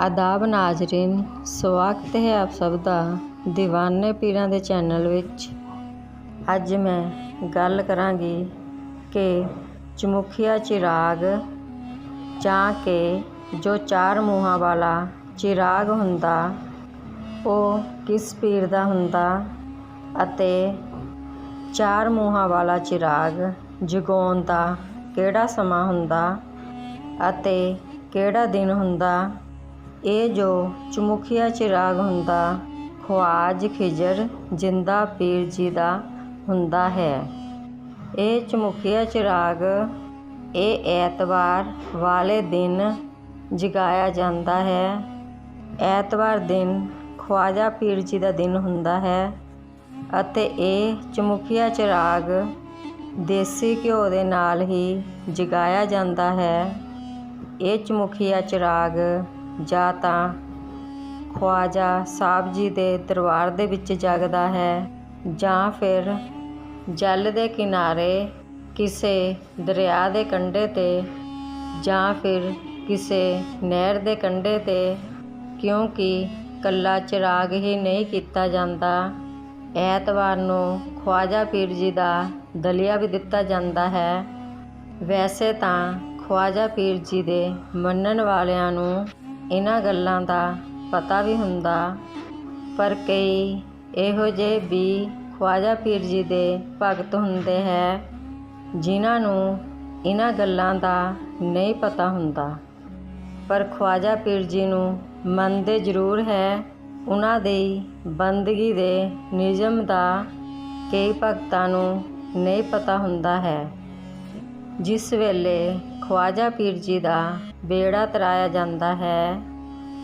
ਆਦਾਬ ਨਾਜ਼ਰੀਨ, ਸਵਾਗਤ ਹੈ ਆਪ ਸਭ ਦਾ دیਵਾਨੇ ਪੀਰਾਂ ਦੇ ਚੈਨਲ ਵਿੱਚ। ਅੱਜ ਮੈਂ ਗੱਲ ਕਰਾਂਗੀ ਕਿ ਚਮੁਖੀਆ ਚਿਰਾਗ ਜਾਂ ਕਿ ਜੋ ਚਾਰ ਮੂੰਹਾਂ ਵਾਲਾ ਚਿਰਾਗ ਹੁੰਦਾ, ਉਹ ਕਿਸ ਪੀਰ ਦਾ ਹੁੰਦਾ ਅਤੇ ਚਾਰ ਮੂੰਹਾਂ ਵਾਲਾ ਚਿਰਾਗ ਜਗਾਉਣ ਦਾ ਕਿਹੜਾ ਸਮਾਂ ਹੁੰਦਾ ਅਤੇ ਕਿਹੜਾ ਦਿਨ ਹੁੰਦਾ ਇਹ ਜੋ ਚਮੁਖੀਆ ਚਿਰਾਗ ਹੁੰਦਾ ਖਵਾਜ ਖਿਜਰ, ਜਿੰਦਾ, ਪੀਰ ਜੀ ਦਾ ਹੁੰਦਾ ਹੈ। ਇਹ ਚਮੁਖੀਆ ਚਿਰਾਗ ਇਹ ਐਤਵਾਰ ਵਾਲੇ ਦਿਨ ਜਗਾਇਆ ਜਾਂਦਾ ਹੈ। ਐਤਵਾਰ ਦਿਨ ਖਵਾਜਾ ਪੀਰ ਜੀ ਦਾ ਦਿਨ ਹੁੰਦਾ ਹੈ ਅਤੇ ਇਹ ਚਮੁਖੀਆ ਚਿਰਾਗ ਦੇਸੀ ਘਿਓ ਦੇ ਨਾਲ ਹੀ ਜਗਾਇਆ ਜਾਂਦਾ ਹੈ। ਇਹ ਚਮੁਖੀਆ ਚਿਰਾਗ ਜਾਂ ਤਾਂ ਖਵਾਜਾ ਸਾਹਿਬ ਜੀ ਦੇ ਦਰਬਾਰ ਦੇ ਵਿੱਚ ਜਗਦਾ ਹੈ ਜਾਂ ਫਿਰ ਜਲ ਦੇ ਕਿਨਾਰੇ ਕਿਸੇ ਦਰਿਆ ਦੇ ਕੰਢੇ ਤੇ ਜਾਂ ਫਿਰ ਕਿਸੇ ਨਹਿਰ ਦੇ ਕੰਢੇ ਤੇ, ਕਿਉਂਕਿ ਕੱਲਾ ਚਿਰਾਗ ਹੀ ਨਹੀਂ ਕੀਤਾ ਜਾਂਦਾ। ਐਤਵਾਰ ਨੂੰ ਖਵਾਜਾ ਪੀਰ ਜੀ ਦਾ ਦਲੀਆ ਵੀ ਦਿੱਤਾ ਜਾਂਦਾ ਹੈ। ਵੈਸੇ ਤਾਂ ਖਵਾਜਾ ਪੀਰ ਜੀ ਦੇ ਮੰਨਣ ਵਾਲਿਆਂ ਨੂੰ ਇਹਨਾਂ ਗੱਲਾਂ ਦਾ ਪਤਾ ਵੀ ਹੁੰਦਾ। ਪਰ ਕਈ ਇਹੋ ਜਿਹੇ ਵੀ ਖਵਾਜਾ ਪੀਰ ਜੀ ਦੇ ਭਗਤ ਹੁੰਦੇ ਹੈ, ਜਿਨ੍ਹਾਂ ਨੂੰ ਇਹਨਾਂ ਗੱਲਾਂ ਦਾ ਨਹੀਂ ਪਤਾ ਹੁੰਦਾ। ਪਰ ਖਵਾਜਾ ਪੀਰ ਜੀ ਨੂੰ ਮੰਨਦੇ ਜ਼ਰੂਰ ਹੈ, ਉਹਨਾਂ ਦੀ ਬੰਦਗੀ ਦੇ ਨਿਯਮ ਦਾ ਕਈ ਭਗਤਾਂ ਨੂੰ ਨਹੀਂ ਪਤਾ ਹੁੰਦਾ ਹੈ। ਜਿਸ ਵੇਲੇ ਖਵਾਜਾ ਪੀਰ ਜੀ ਦਾ ਬੇੜਾ ਤਰਾਇਆ ਜਾਂਦਾ ਹੈ।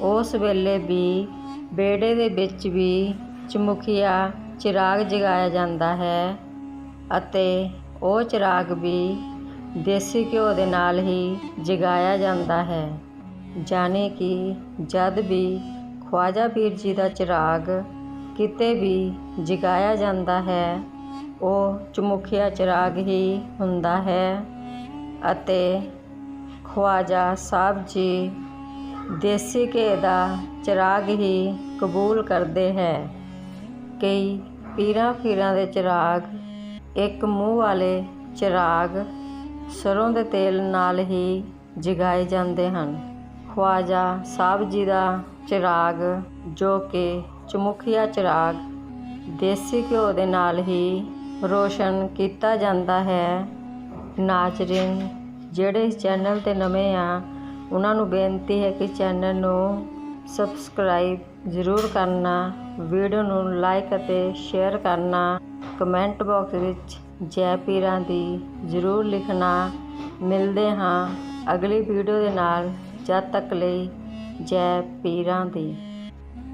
ਉਸ ਵੇਲੇ ਵੀ ਬੇੜੇ ਦੇ ਵਿੱਚ ਵੀ ਚਮੁਖੀਆ ਚਿਰਾਗ ਜਗਾਇਆ ਜਾਂਦਾ ਹੈ ਅਤੇ ਉਹ ਚਿਰਾਗ ਵੀ ਦੇਸੀ ਘਿਓ ਦੇ ਨਾਲ ਹੀ ਜਗਾਇਆ ਜਾਂਦਾ ਹੈ। ਜਾਣੇ ਕਿ ਜਦ ਵੀ ਖਵਾਜਾ ਪੀਰ ਜੀ ਦਾ ਚਿਰਾਗ ਕਿਤੇ ਵੀ ਜਗਾਇਆ ਜਾਂਦਾ ਹੈ, ਉਹ ਚਮੁਖੀਆ ਚਿਰਾਗ ਹੀ ਹੁੰਦਾ ਹੈ ਅਤੇ ਖਵਾਜਾ ਸਾਹਿਬ ਜੀ ਦੇਸੀ ਘੇ ਦਾ ਚਿਰਾਗ ਹੀ ਕਬੂਲ ਕਰਦੇ ਹੈ। ਕਈ ਪੀਰਾਂ ਫੀਰਾਂ ਦੇ ਚਿਰਾਗ, ਇੱਕ ਮੂੰਹ ਵਾਲੇ ਚਿਰਾਗ ਸਰੋਂ ਦੇ ਤੇਲ ਨਾਲ ਹੀ ਜਗਾਏ ਜਾਂਦੇ ਹਨ। ਖਵਾਜਾ ਸਾਹਿਬ ਜੀ ਦਾ ਚਿਰਾਗ, ਜੋ ਕਿ ਚਮੁਖੀਆ ਚਿਰਾਗ, ਦੇਸੀ ਘਿਓ ਦੇ ਨਾਲ ਹੀ ਰੋਸ਼ਨ ਕੀਤਾ ਜਾਂਦਾ ਹੈ। ਨਾਜ਼ਰੀਨ ਜਿਹੜੇ ਇਸ ਚੈਨਲ ਤੇ ਨਵੇਂ ਆ, ਉਹਨਾਂ ਨੂੰ ਬੇਨਤੀ ਹੈ ਕਿ ਚੈਨਲ ਨੂੰ ਸਬਸਕ੍ਰਾਈਬ ਜ਼ਰੂਰ ਕਰਨਾ ਵੀਡੀਓ ਨੂੰ ਲਾਈਕ ਅਤੇ ਸ਼ੇਅਰ ਕਰਨਾ ਕਮੈਂਟ ਬਾਕਸ ਵਿੱਚ ਜੈ ਪੀਰਾਂ ਦੀ ਜ਼ਰੂਰ ਲਿਖਣਾ। ਮਿਲਦੇ ਹਾਂ ਅਗਲੀ ਵੀਡੀਓ ਦੇ ਨਾਲ, ਜਦ ਤੱਕ ਲਈ ਜੈ ਪੀਰਾਂ ਦੀ।